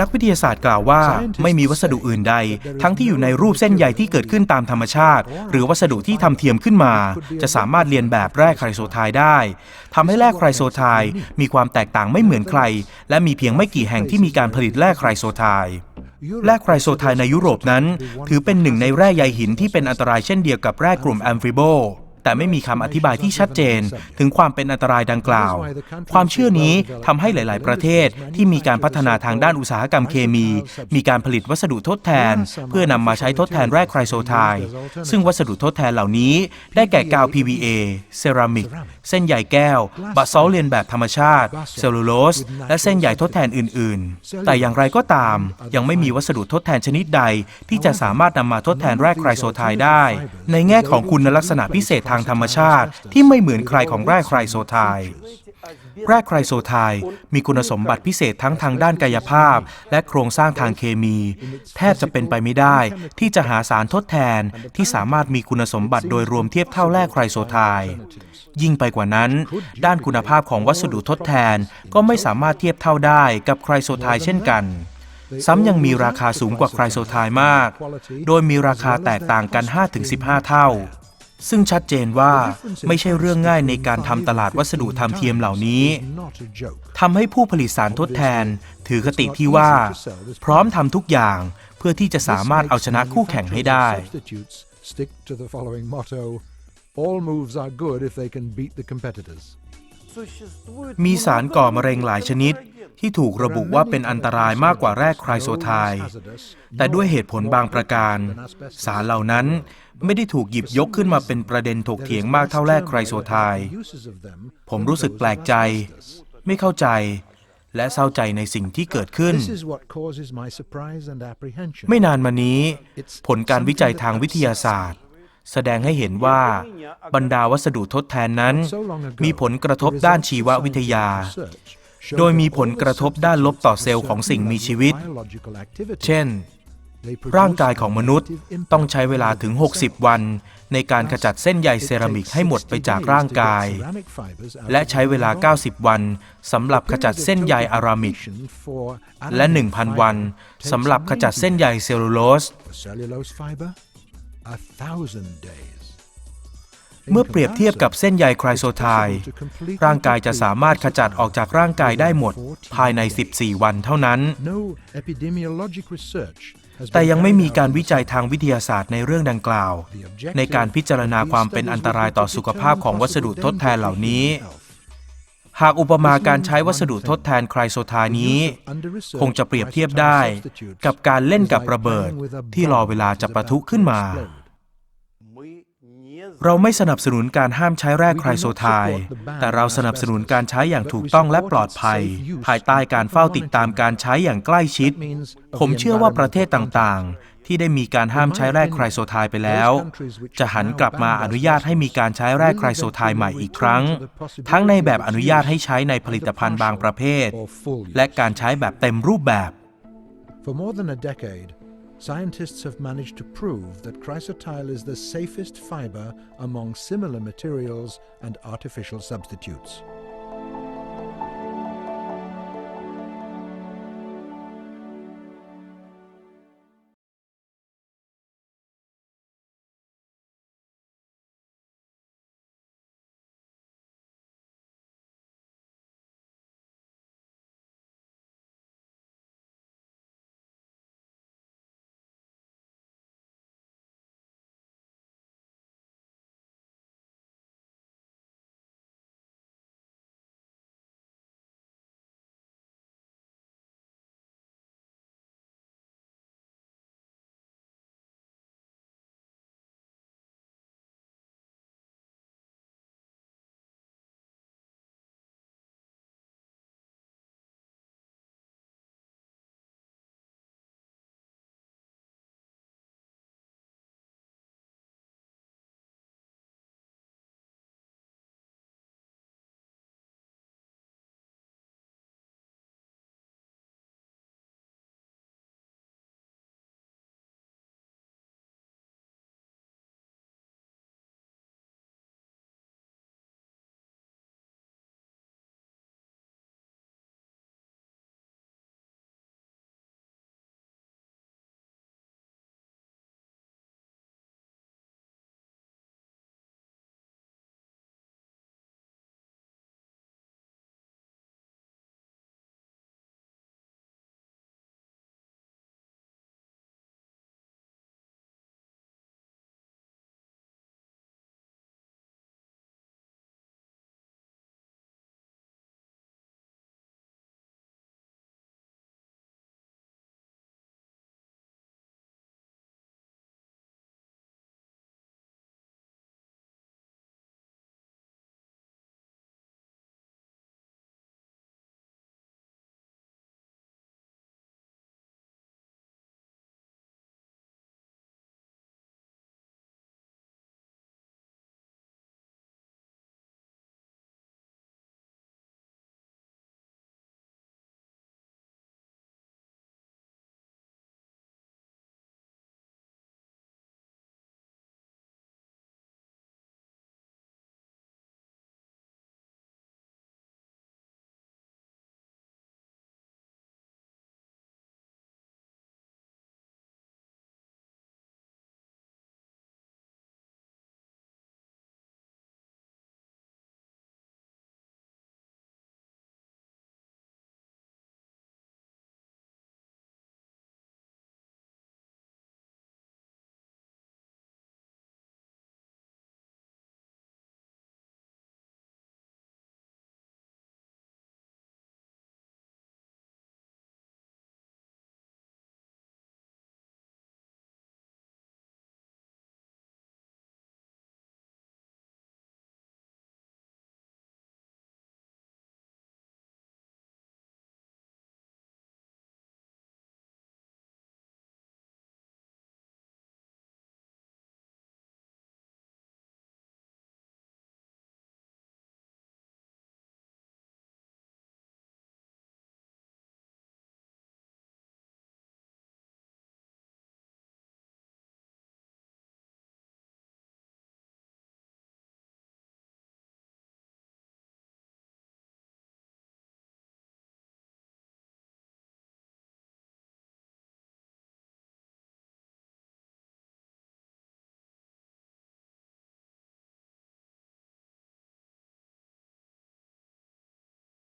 นักวิทยาศาสตร์กล่าวว่า ไม่มีวัสดุอื่นใด ทั้งที่อยู่ในรูปเส้นใยที่เกิดขึ้นตามธรรมชาติ หรือวัสดุที่ทำเทียมขึ้นมา จะสามารถเรียนแบบแร่ไครโซไทด์ได้ทำให้แร่ไครโซไทด์มีความแตกต่างไม่เหมือนใคร และมีเพียงไม่กี่แห่งที่มีการผลิตแร่ไครโซไทด์แร่ไครโซไทด์ในยุโรปนั้น ถือเป็นหนึ่งในแร่ใยหินที่เป็นอันตรายเช่นเดียวกับแร่กลุ่มแอมฟิโบ แต่ไม่มีคำอธิบายที่ชัดเจน ถึงความเป็นอันตรายดังกล่าว ความเชื่อนี้ทำให้หลาย ๆ ประเทศที่มีการพัฒนาทางด้านอุตสาหกรรมเคมี มีการผลิตวัสดุทดแทน เพื่อนำมาใช้ทดแทนแร่ไครโซไทด์ซึ่งวัสดุทดแทนเหล่านี้ ได้แก่กาว PVA เซรามิก เส้นใยแก้วบะซอลเลียนแบบธรรมชาติ เซลลูโลส และเส้นใยทดแทนอื่น ๆ แต่อย่างไรก็ตาม ยังไม่มีวัสดุทดแทนชนิดใด ที่จะสามารถนำมาทดแทนแร่ไครโซไทด์ได้ ในแง่ของคุณลักษณะพิเศษทางางธรรมชาติที่ไม่เหมือนใครของแร่ไครโซไทด์แร่ไครโซไทด์มีคุณสมบัติพิเศษทั้งทางด้านกายภาพ และโครงสร้างทางเคมี แทบจะเป็นไปไม่ได้ ที่จะหาสารทดแทนที่สามารถมีคุณสมบัติโดยรวมเทียบเท่าแร่ไครโซไทด์ยิ่งไปกว่านั้น ด้านคุณภาพของวัสดุทดแทนก็ไม่สามารถเทียบเท่าได้กับไครโซไทด์เช่นกันซ้ำยังมีราคาสูงกว่าไครโซไทมาก โดยมีราคาแตกต่างกัน 5-15 เท่า ซึ่งชัดเจนว่าไม่ใช่เรื่องง่ายในการทำตลาดวัสดุทำเทียมเหล่านี้ทำให้ผู้ผลิตสารทดแทน ถือคติที่ว่า พร้อมทำทุกอย่างเพื่อที่จะสามารถเอาชนะคู่แข่งให้ได้ All moves are good if they can beat the competitors. มีสารก่อมะเร็งหลายชนิด ที่ถูกระบุว่าเป็นอันตรายมากกว่าแร่ไครโซไทด์แต่ด้วยเหตุผลบางประการ สารเหล่านั้นไม่ได้ถูกหยิบยกขึ้นมาเป็นประเด็นถกเถียงมากเท่าแร่ไครโซไทด์ผมรู้สึกแปลกใจ ไม่เข้าใจ และเศร้าใจในสิ่งที่เกิดขึ้น ไม่นานมานี้ ผลการวิจัยทางวิทยาศาสตร์ แสดงให้เห็นว่าบรรดาวัสดุทดแทนนั้น So long ago, มีผลกระทบด้านชีววิทยา research โดย showed มี that ผลกระทบด้านลบต่อเซลล์ของสิ่งมีชีวิต biological activity. เช่น They produce ร่างกายของมนุษย์ negative impact ต้องใช้เวลาถึง 60 วัน ในการขจัดเส้นใยเซรามิกให้หมดไปจากร่างกาย ceramic fibers out และ of ใช้เวลา the body. 90 วันสำหรับขจัดเส้นใยอารามิก For และ aramid 1,000 วัน fiber สำหรับขจัดเส้นใยเซลลูโลส เมื่อเปรียบเทียบกับเส้นใยไครโซไทด์ร่างกายจะสามารถขจัดออกจากร่างกายได้หมด ภายใน 14 วันเท่านั้น No epidemiologic research has แต่ been ยังไม่ carried มี out การ on วิ this จัยทางวิทยาศาสตร์ในเรื่องดังกล่าว The objective ในการพิจารณา of these ความเป็น studies อันตรายต่อสุขภาพของวัสดุทดแทนเหล่านี้ หากอุปมาการใช้วัสดุทดแทนไครโซทด์นี้ คงจะเปรียบเทียบได้กับการเล่นกับระเบิดที่รอเวลาจะประทุขึ้นมา เราไม่สนับสนุนการห้ามใช้แร่ไครโซไทด์แต่เราสนับสนุนการใช้อย่างถูกต้องและปลอดภัย ภายใต้การเฝ้าติดตามการใช้อย่างใกล้ชิด ผมเชื่อว่าประเทศต่างๆ ที่ได้มีการห้ามใช้แร่ไครโซไทด์ไปแล้ว จะหันกลับมาอนุญาตให้มีการใช้แร่ไครโซไทด์ใหม่อีกครั้ง ทั้งในแบบอนุญาตให้ใช้ในผลิตภัณฑ์บางประเภท or full use. และการใช้แบบเต็มรูปแบบ For more than a decade, scientists have managed to prove that chrysotile is the safest fiber among similar materials and artificial substitutes.